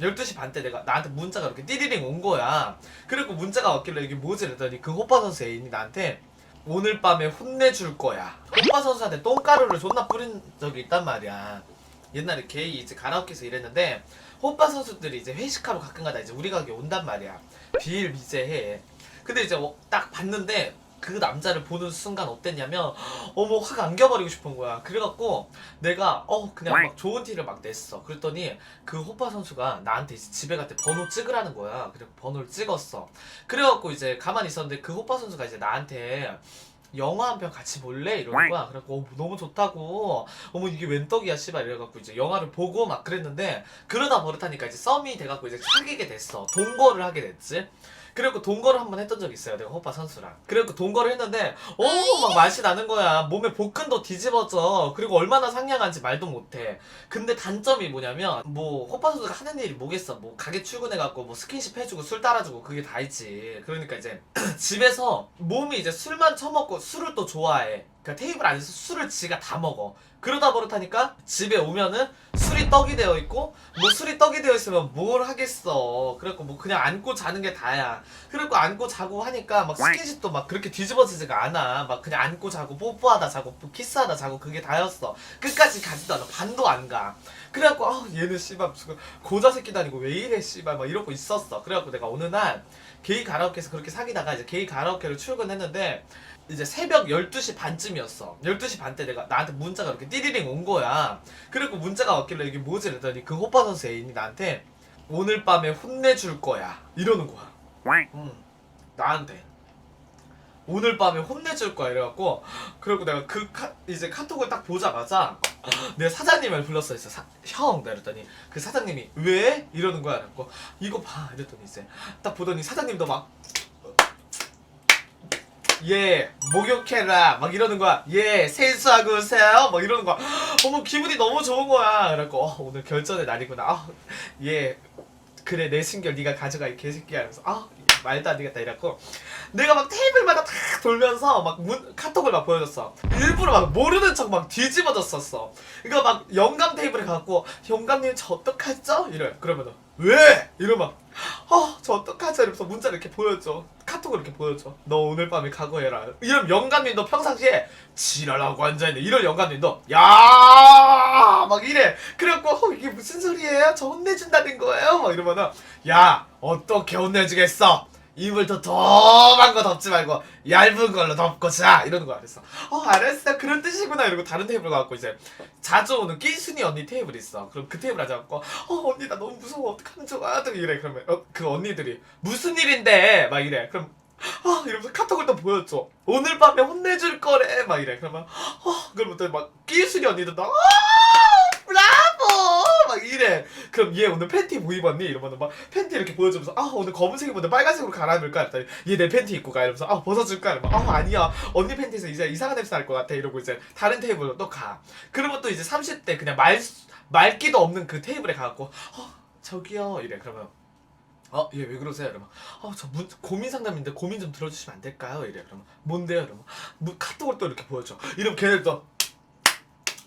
12시 반 때 내가 나한테 문자가 이렇게 띠리링 온 거야. 그리고 문자가 왔길래 이게 뭐지? 그랬더니 그 호빠 선수 애인이 나한테 오늘 밤에 혼내줄 거야. 호빠 선수한테 똥가루를 존나 뿌린 적이 있단 말이야. 옛날에 게이 이제 가라오케에서 일했는데 호빠 선수들이 이제 회식하러 가끔가다 이제 우리 가게 온단 말이야. 비일비재해. 근데 이제 어, 딱 봤는데 그 남자를 보는 순간 어땠냐면 어머 확 안겨버리고 싶은 거야. 그래갖고 내가 어 그냥 막 좋은 티를 막 냈어. 그랬더니 그 호빠 선수가 나한테 이제 집에 갈 때 번호 찍으라는 거야. 그래서 번호를 찍었어. 그래갖고 이제 가만히 있었는데 그 호빠 선수가 이제 나한테 영화 한 편 같이 볼래? 이러는 거야. 그래갖고 어, 너무 좋다고. 어머 이게 웬 떡이야 씨발 이래갖고 이제 영화를 보고 막 그랬는데 그러다 버릇하니까 이제 썸이 돼갖고 이제 사귀게 됐어. 동거를 하게 됐지. 그래갖고 동거를 한 번 했던 적이 있어요. 내가 호빠 선수랑. 그래갖고 동거를 했는데 어우 막 맛이 나는 거야. 몸에 복근도 뒤집어져. 그리고 얼마나 상냥한지 말도 못해. 근데 단점이 뭐냐면 뭐 호빠 선수가 하는 일이 뭐겠어. 뭐 가게 출근해갖고 뭐 스킨십 해주고 술 따라주고 그게 다 있지. 그러니까 이제 집에서 몸이 이제 술만 처먹고 술을 또 좋아해. 그러니까 테이블 안에서 술을 지가 다 먹어. 그러다 버릇하니까 집에 오면은 술이 떡이 되어 있고 뭐 술이 떡이 되어 있으면 뭘 하겠어. 그래갖고 뭐 그냥 안고 자는 게 다야. 그래갖고 안고 자고 하니까 막 스킨십도 막 그렇게 뒤집어지지가 않아. 막 그냥 안고 자고 뽀뽀하다 자고 뭐 키스하다 자고 그게 다였어. 끝까지 가지도 않아. 반도 안 가. 그래갖고 아 얘는 씨발 무슨 고자 새끼도 아니고 왜 이래 씨발 막 이러고 있었어. 그래갖고 내가 어느 날 게이 가라오케에서 그렇게 사귀다가 이제 게이 가라오케를 출근했는데 이제 새벽 12시 반쯤이었어. 12시 반 때 내가 나한테 문자가 이렇게 띠리링 온 거야. 그리고 문자가 왔길래 이게 뭐지? 그랬더니 그 호빠 선수 애인이 나한테 오늘 밤에 혼내줄 거야. 이러는 거야. 응. 나한테. 오늘 밤에 혼내줄 거야 이래갖고 그리고 내가 그 카, 이제 카톡을 딱 보자마자 내가 사장님을 불렀어 있어 사, 형 이랬더니 그 사장님이 왜 이러는 거야 그래갖고 이거 봐 이랬더니 이제 딱 보더니 사장님도 막 예, 목욕해라. 막 이러는 거야. 예, 세수하고 오세요. 막 이러는 거야. 어머, 기분이 너무 좋은 거야. 그래갖고, 어, 오늘 결전의 날이구나. 아, 예, 그래, 내 신결 네가 가져가, 이 개새끼야. 이러면서, 아, 말도 안 되겠다. 이래갖고, 내가 막 테이블마다 다 돌면서 막 문, 카톡을 막 보여줬어. 일부러 막 모르는 척 막 뒤집어졌었어. 이거 막 영감 테이블에 가갖고, 영감님 저 어떡하죠? 이래. 그러면은, 왜? 이러면, 아, 저 어떡하죠? 이러면서 문자를 이렇게 보여줘. 카톡을 이렇게 보여줘. 너 오늘 밤에 각오해라. 이런 영감님도 평상시에 지랄하고 앉아있는데 이런 영감님도 야! 막 이래. 그래갖고 어, 이게 무슨 소리예요? 저 혼내준다는 거예요? 막 이러면은 야 어떻게 혼내주겠어? 이불도 더만 거 덮지 말고 얇은 걸로 덮고 자! 이러는 거야. 그래서 어 알았어. 그런 뜻이구나. 이러고 다른 테이블 가갖고 이제 자주 오는 끼순이 언니 테이블 있어. 그럼 그 테이블 앉아갖고 어 언니 나 너무 무서워. 어떡하면 좋아? 또 이래. 그러면 어, 그 언니들이 무슨 일인데? 막 이래. 그럼 아 이러면서 카톡을 또 보여줘. 오늘 밤에 혼내줄 거래. 막 이래. 그러면 어 그러면 또 막 끼순이 언니도 아 브라보 막 이래 그럼 얘 오늘 팬티 뭐 입었니 이러면 막 팬티 이렇게 보여주면서 아 오늘 검은색 입었는데 빨간색으로 갈아입을까 했더니 얘 내 팬티 입고 가 이러면서 아 벗어줄까 이러면 아 아니야 언니 팬티에서 이제 이상한 냄새 날 것 같아 이러고 이제 다른 테이블로 또 가 그러면 또 이제 30대 그냥 말 말기도 없는 그 테이블에 가갖고 어 저기요 이래 그러면 어, 얘왜 그러세요? 이러면, 어, 저 문, 고민 상담인데 고민 좀 들어주시면 안 될까요? 이래. 그러면, 뭔데요? 이러면, 뭐, 카톡을 또 이렇게 보여줘. 이러면 걔네 또,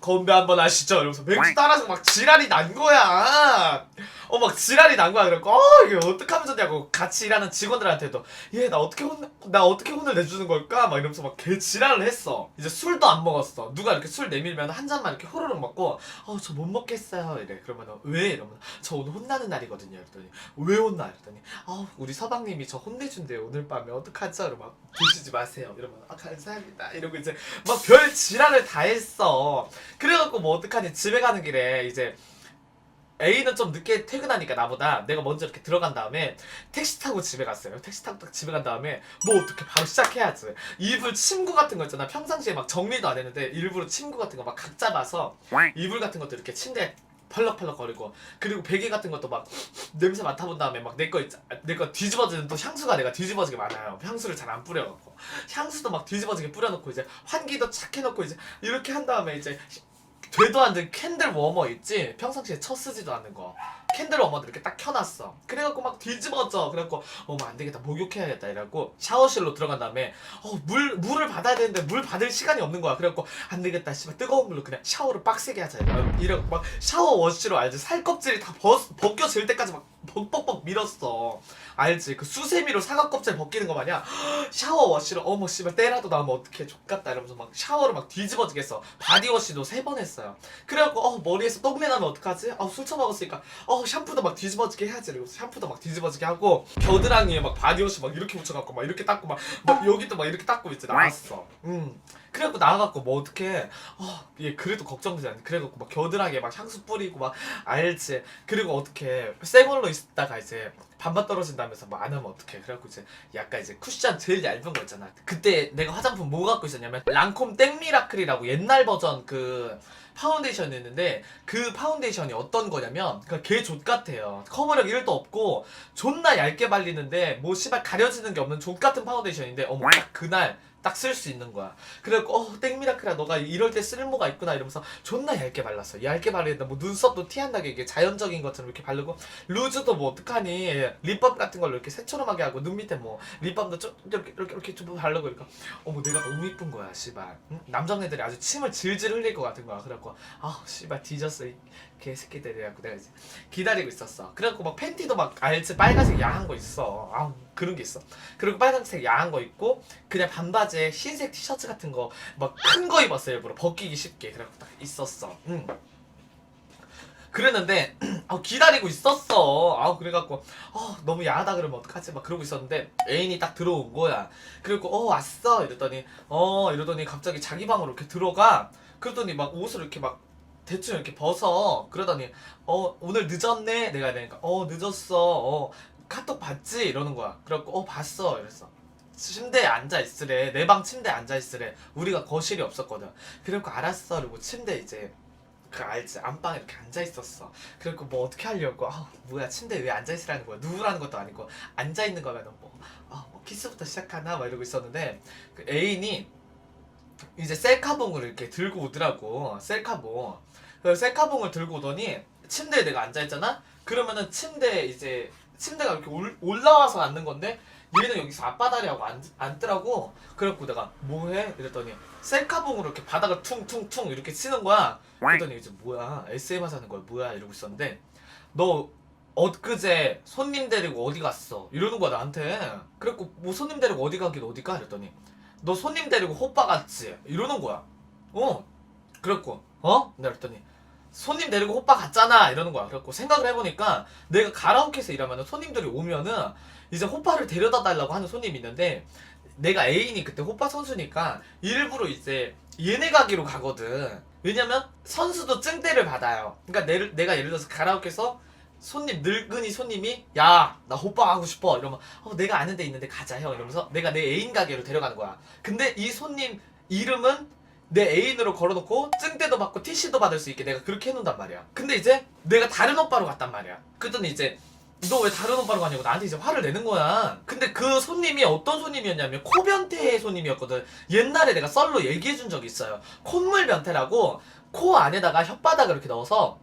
건배 한번 하시죠? 이러면서 맥주 따라서 막 지랄이 난 거야. 어, 막 지랄이 난 거야. 그래갖고, 어, 이게 어떡하면 좋냐고. 같이 일하는 직원들한테도, 얘, 나 어떻게 혼, 나 어떻게 혼을 내주는 걸까? 막 이러면서 막 개 지랄을 했어. 이제 술도 안 먹었어. 누가 이렇게 술 내밀면 한 잔만 이렇게 호로록 먹고, 어, 저 못 먹겠어요. 이래. 그러면, 왜? 이러면, 저 오늘 혼나는 날이거든요. 이랬더니, 왜 혼나? 이랬더니, 아, 우리 서방님이 저 혼내준대요. 오늘 밤에 어떡하죠? 이러면, 막, 드시지 마세요. 이러면, 아, 감사합니다. 이러고 이제, 막 별 지랄을 다 했어. 그래갖고 뭐 어떡하니 집에 가는 길에 이제 A는 좀 늦게 퇴근하니까 나보다 내가 먼저 이렇게 들어간 다음에 택시 타고 집에 갔어요. 택시 타고 딱 집에 간 다음에 뭐 어떻게 바로 시작해야지. 이불 침구 같은 거 있잖아. 평상시에 막 정리도 안 했는데 일부러 침구 같은 거 막 각 잡아서 이불 같은 것도 이렇게 침대에 펄럭펄럭 거리고 그리고 베개 같은 것도 막 냄새 맡아본 다음에 막 내 거 내 거 뒤집어지는 또 향수가 내가 뒤집어지게 많아요. 향수를 잘 안 뿌려갖고. 향수도 막 뒤집어지게 뿌려놓고 이제 환기도 착 해놓고 이제 이렇게 한 다음에 이제 되도 안된 캔들 워머 있지? 평상시에 쳐 쓰지도 않는 거 캔들 워머들 이렇게 딱 켜놨어. 그래갖고 막 뒤집어져. 그래갖고 어머 안 되겠다. 목욕해야겠다. 이래갖고 샤워실로 들어간 다음에 어물 물을 받아야 되는데 물 받을 시간이 없는 거야. 그래갖고 안 되겠다. 씨발 뜨거운 물로 그냥 샤워를 빡세게 하자. 이래 막 샤워 워시로 알지? 살 껍질이 다 벗, 벗겨질 때까지 막 벅벅벅 밀었어. 알지? 그 수세미로 사과 껍질 벗기는 거 마냥 샤워 워시로 어머 씨발 때라도 나오면 어떡해 족같다 이러면서 막 샤워를 막 뒤집어지겠어. 바디워시도 세 번 했어요. 그래갖고 어 머리에서 똥내 나면 어떡하지? 어 술 처먹었으니까 어 샴푸도 막 뒤집어지게 해야지 이러고 샴푸도 막 뒤집어지게 하고 겨드랑이에 막 바디워시 막 이렇게 묻혀갖고 막 이렇게 닦고 막, 막 여기도 막 이렇게 닦고 이제 나왔어. 음 그래갖고 나와갖고 뭐 어떡해. 어얘 그래도 걱정되잖아. 그래갖고 막 겨드랑이에 막 향수 뿌리고 막 알지. 그리고 어떡해. 새 걸로 있다가 이제 반반 떨어진다면서 뭐 안 하면 어떡해. 그래갖고 이제 약간 이제 쿠션 제일 얇은 거 있잖아. 그때 내가 화장품 뭐 갖고 있었냐면 랑콤 땡미라클이라고 옛날 버전 그 파운데이션이 있는데 그 파운데이션이 어떤 거냐면 그개 족같아요. 커버력 1도 없고 존나 얇게 발리는데 뭐 씨발 가려지는 게 없는 족같은 파운데이션인데 어머 딱 그날 딱 쓸 수 있는 거야. 그래갖고 어 땡미라클아 너가 이럴 때 쓸모가 있구나 이러면서 존나 얇게 발랐어. 얇게 바르는데 뭐 눈썹도 티 안 나게 이게 자연적인 것처럼 이렇게 바르고 루즈도 뭐 어떡하니 립밤 같은 걸로 이렇게 새초롬하게 하고 눈 밑에 뭐 립밤도 좀 이렇게 이렇게, 이렇게 좀 바르고 이러니까 어머 내가 너무 이쁜 거야 씨발. 응? 남자애들이 아주 침을 질질 흘릴 것 같은 거야. 그래갖고 아 씨발 뒤졌어 이 개새끼들 이 래갖고 내가 이제 기다리고 있었어. 그래갖고 막 팬티도 막 알지 빨간색 야한 거 있어. 아 그런 게 있어. 그리고 빨간색 야한 거 있고 그냥 반바지에 흰색 티셔츠 같은 거 막 큰 거 입었어요 일부러. 벗기기 쉽게. 그래갖고 딱 있었어. 응. 그랬는데 아, 기다리고 있었어. 아 그래갖고 어, 너무 야하다 그러면 어떡하지? 막 그러고 있었는데 애인이 딱 들어온 거야. 그리고 어 왔어 이랬더니 어 이러더니 갑자기 자기 방으로 이렇게 들어가. 그러더니 막 옷을 이렇게 막 대충 이렇게 벗어. 그러더니 어 오늘 늦었네. 내가 되니까 어 늦었어. 어 카톡 봤지? 이러는 거야. 그래갖고 어 봤어. 이랬어. 침대에 앉아 있으래. 내 방 침대에 앉아 있으래. 우리가 거실이 없었거든. 그래갖고 알았어. 그리고 침대 이제 그 알지 안방에 이렇게 앉아 있었어. 그래갖고 뭐 어떻게 하려고 아 뭐야 침대에 왜 앉아 있으라는 거야 누우라는 것도 아니고 앉아 있는 거면 뭐, 아, 뭐 키스부터 시작하나 막 이러고 있었는데 그 애인이 이제 셀카봉을 이렇게 들고 오더라고 셀카봉. 그 셀카봉을 들고 오더니 침대에 내가 앉아 있잖아. 그러면은 침대 이제 침대가 이렇게 올, 올라와서 앉는 건데 얘는 여기서 앞바다리하고 앉, 앉더라고. 그래갖고 내가 뭐해? 이랬더니 셀카봉으로 이렇게 바닥을 퉁퉁퉁 이렇게 치는 거야. 그러더니 이제 뭐야? SM 하자는 거야. 뭐야? 이러고 있었는데 너 엊그제 손님 데리고 어디 갔어? 이러는 거야 나한테. 그래갖고 뭐 손님 데리고 어디 가긴 어디 가? 이랬더니 너 손님 데리고 호빠 갔지? 이러는 거야. 어? 그랬고 어? 내가 그랬더니 손님 데리고 호빠 갔잖아 이러는 거야 그래갖고 생각을 해보니까 내가 가라오케에서 일하면 손님들이 오면은 이제 호빠를 데려다 달라고 하는 손님이 있는데 내가 애인이 그때 호빠 선수니까 일부러 이제 얘네 가기로 가거든. 왜냐면 선수도 증대를 받아요. 그러니까 내, 내가 예를 들어서 가라오케에서 손님 늙은이 손님이 야 나 호빠 하고 싶어 이러면 어, 내가 아는 데 있는데 가자 형 이러면서 내가 내 애인 가게로 데려가는 거야. 근데 이 손님 이름은 내 애인으로 걸어놓고 증대도 받고 TC도 받을 수 있게 내가 그렇게 해놓는단 말이야. 근데 이제 내가 다른 오빠로 갔단 말이야. 그랬더니 이제 너 왜 다른 오빠로 가냐고 나한테 이제 화를 내는 거야. 근데 그 손님이 어떤 손님이었냐면 코변태 손님이었거든. 옛날에 내가 썰로 얘기해준 적이 있어요. 콧물 변태라고 코 안에다가 혓바닥을 이렇게 넣어서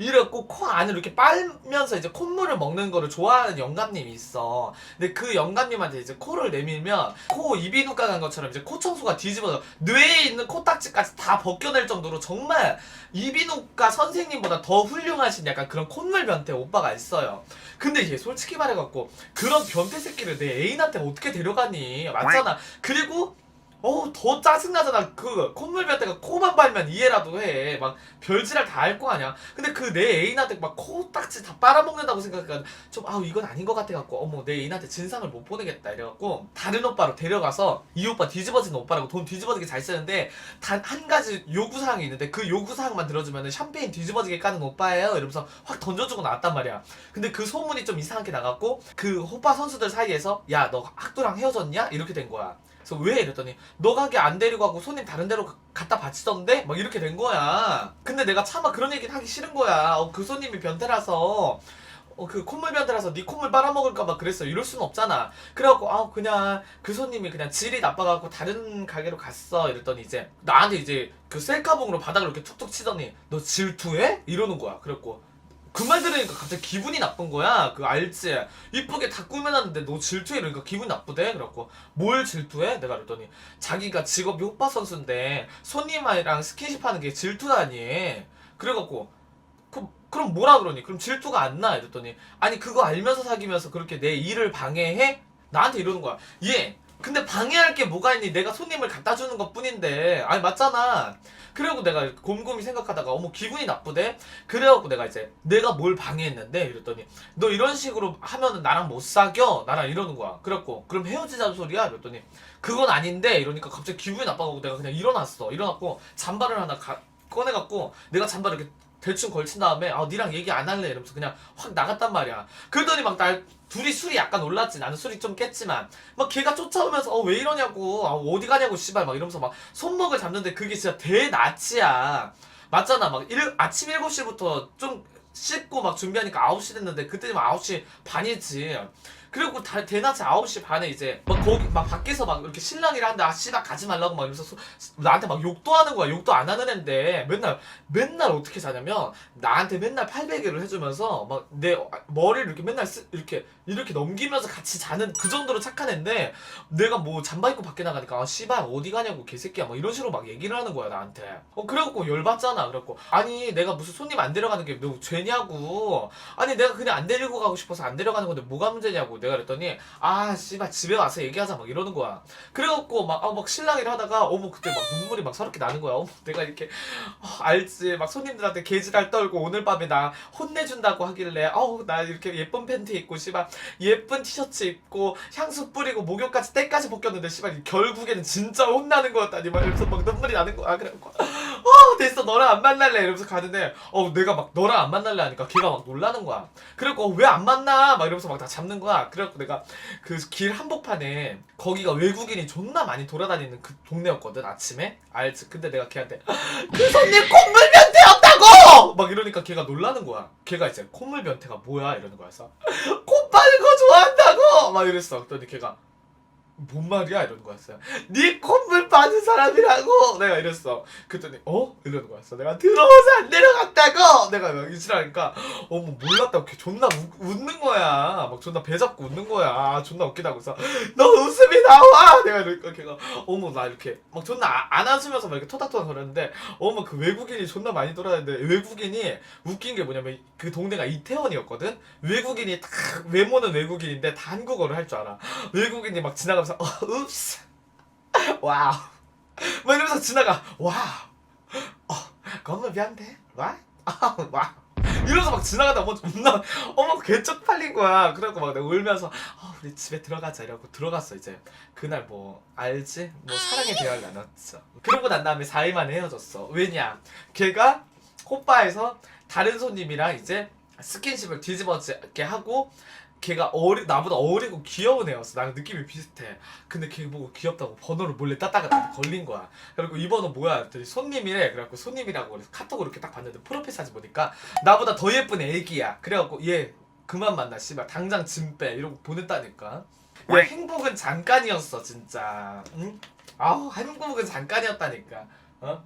이래갖고 코 안을 이렇게 빨면서 이제 콧물을 먹는 거를 좋아하는 영감님이 있어. 근데 그 영감님한테 이제 코를 내밀면 코 이비인후과 간 것처럼 이제 코 청소가 뒤집어져 뇌에 있는 코딱지까지 다 벗겨낼 정도로 정말 이비인후과 선생님보다 더 훌륭하신 약간 그런 콧물 변태 오빠가 있어요. 근데 얘 솔직히 말해갖고 그런 변태 새끼를 내 애인한테 어떻게 데려가니? 맞잖아. 그리고 어우 더 짜증나잖아. 그 콧물 변태가 코만 빨면 이해라도 해 막 별지랄 다 할 거 아니야. 근데 그 내 애인한테 막 코딱지 다 빨아먹는다고 생각하니까 좀 아우 이건 아닌 것 같아갖고 어머 내 애인한테 진상을 못 보내겠다 이래갖고 다른 오빠로 데려가서 이 오빠 뒤집어진 오빠라고 돈 뒤집어지게 잘 쓰는데 단 한 가지 요구사항이 있는데 그 요구사항만 들어주면 샴페인 뒤집어지게 까는 오빠예요. 이러면서 확 던져주고 나왔단 말이야. 근데 그 소문이 좀 이상하게 나갔고 그 호빠 선수들 사이에서 야 너 학도랑 헤어졌냐? 이렇게 된 거야 그래서 왜 이랬더니 너 가게 안 데리고 가고 손님 다른 데로 가- 갖다 바치던데 막 이렇게 된 거야. 근데 내가 차마 그런 얘기는 하기 싫은 거야. 어, 그 손님이 변태라서 어, 그 콧물 변태라서 네 콧물 빨아먹을까 봐 그랬어 이럴 순 없잖아 그래갖고 아 그냥 그 손님이 그냥 질이 나빠갖고 다른 가게로 갔어 이랬더니 이제 나한테 이제 그 셀카봉으로 바닥을 이렇게 툭툭 치더니 너 질투해? 이러는 거야 그래갖고 그 말 들으니까 갑자기 기분이 나쁜 거야 그 알지 이쁘게 다 꾸며놨는데 너 질투해 이러니까 기분 나쁘대 그래갖고 뭘 질투해? 내가 그랬더니 자기가 직업이 호빠 선수인데 손님이랑 스킨십 하는 게 질투다니 그래갖고 그, 그럼 뭐라 그러니? 그럼 질투가 안 나? 이랬더니 아니 그거 알면서 사귀면서 그렇게 내 일을 방해해? 나한테 이러는 거야 얘 근데 방해할 게 뭐가 있니? 내가 손님을 갖다 주는 것 뿐인데 아니 맞잖아 그래갖고 내가 곰곰이 생각하다가 어머 기분이 나쁘대? 그래갖고 내가 이제 내가 뭘 방해했는데 이랬더니 너 이런 식으로 하면은 나랑 못 사겨? 나랑 이러는 거야 그래갖고 그럼 헤어지자는 소리야? 이랬더니 그건 아닌데 이러니까 갑자기 기분이 나빠가지고 내가 그냥 일어났어 일어났고 잠바를 하나 가- 꺼내갖고 내가 잠바를 이렇게 대충 걸친 다음에 아 니랑 얘기 안 할래 이러면서 그냥 확 나갔단 말이야. 그러더니 막 날 둘이 술이 약간 올랐지. 나는 술이 좀 깼지만. 막 걔가 쫓아오면서 어 왜 이러냐고. 아 어디 가냐고 씨발. 막 이러면서 막 손목을 잡는데 그게 진짜 대낮이야. 맞잖아. 막 일, 아침 7시부터 좀 씻고 막 준비하니까 9시 됐는데 그때면 9시 반이지. 그리고 다, 대낮에 9시 반에 이제 막 거기 막 밖에서 막 이렇게 신랑이랑 하는데 아 씨발 가지 말라고 막 이러면서 소- 나한테 막 욕도 하는 거야. 욕도 안 하는 애인데 맨날 맨날 어떻게 자냐면 나한테 맨날 팔베개를 해주면서 막 내 머리를 이렇게 맨날 쓰, 이렇게 이렇게 넘기면서 같이 자는 그 정도로 착한 애인데 내가 뭐 잠바 입고 밖에 나가니까 아 씨발 어디 가냐고 개새끼야 막 이런 식으로 막 얘기를 하는 거야 나한테. 어 그래갖고 열받잖아. 그래갖고 아니 내가 무슨 손님 안 데려가는 게 너 죄냐 고. 아니 내가 그냥 안 데리고 가고 싶어서 안 데려가는 건데 뭐가 문제냐고. 내가 그랬더니 아 씨발 집에 와서 얘기하자 막 이러는 거야. 그래갖고 막, 아, 막 신랑이를 하다가 어머 그때 막 눈물이 막 서럽게 나는 거야. 어머 내가 이렇게 어, 알지. 막 손님들한테 개지랄 떨고 오늘 밤에 나 혼내준다고 하길래 어우 나 이렇게 예쁜 팬티 입고 씨발 예쁜 티셔츠 입고 향수 뿌리고 목욕까지 때까지 벗겼는데 씨발 결국에는 진짜 혼나는 거였다니. 막 이러면서 막 눈물이 나는 거야. 그래갖고 어 됐어. 너랑 안 만날래. 이러면서 가는데 어 내가 막 너랑 안 만날래 하니까 걔가 막 놀라는 거야. 그래갖고 왜안 만나? 막 이러면서 막 다 잡는 거야. 그래갖고 내가 그 길 한복판에 거기가 외국인이 존나 많이 돌아다니는 그 동네였거든 아침에. 알지? 근데 내가 걔한테 그 손님 콧물 변태였다고! 막 이러니까 걔가 놀라는 거야. 걔가 이제 콧물 변태가 뭐야? 이러는 거야. 그래서 콧 빠는 거 좋아한다고! 막 이랬어. 그랬더니 걔가 뭔 말이야? 이러는 거였어요. 네 콧물 빠는 사람이라고. 내가 이랬어. 그랬더니 어? 이러는 거였어 내가 들어오서 안 내려갔다고! 내가 막 이지라니까 어머 몰랐다고 걔 존나 우- 웃는 거야. 막 존나 배 잡고 웃는 거야. 아 존나 웃기다고 해서 너 웃음이 나와! 내가 이러니까 걔가 어머 나 이렇게 막 존나 아- 안 웃으면서 막 이렇게 토닥토닥 거렸는데 어머 그 외국인이 존나 많이 돌아다니는데 외국인이 웃긴 게 뭐냐면 그 동네가 이태원이었거든? 외국인이 딱 외모는 외국인인데 다 한국어를 할 줄 알아. 외국인이 막 지나가면서 어 읍스 와우. 막 이러면서 지나가. 와우. 어 변태 와? 아, 와. 이러면서 막 지나가다 뭐 존나 어머 개쩍 팔린 거야. 그래갖고 막 내가 울면서 어, 우리 집에 들어가자 이러고 들어갔어 이제. 그날 뭐 알지? 뭐 사랑의 대화를 나눴죠. 그러고 난 다음에 4일 만에 헤어졌어. 왜냐? 걔가 호빠에서 다른 손님이랑 이제 스킨십을 뒤집어지게 하고 걔가 어리 나보다 어리고 귀여운 애였어. 나랑 느낌이 비슷해. 근데 걔 보고 귀엽다고 번호를 몰래 따다가 나한테 걸린 거야. 그리고 이 번호 뭐야? 했더니 손님이래. 그래갖고 손님이라고 그래서 카톡으로 이렇게 딱 봤는데 프로필 사진 보니까 나보다 더 예쁜 애기야. 그래갖고 얘 그만 만나 씨발 당장 짐 빼 이러고 보냈다니까. 야 행복은 잠깐이었어 진짜. 응? 아우 행복은 잠깐이었다니까. 어?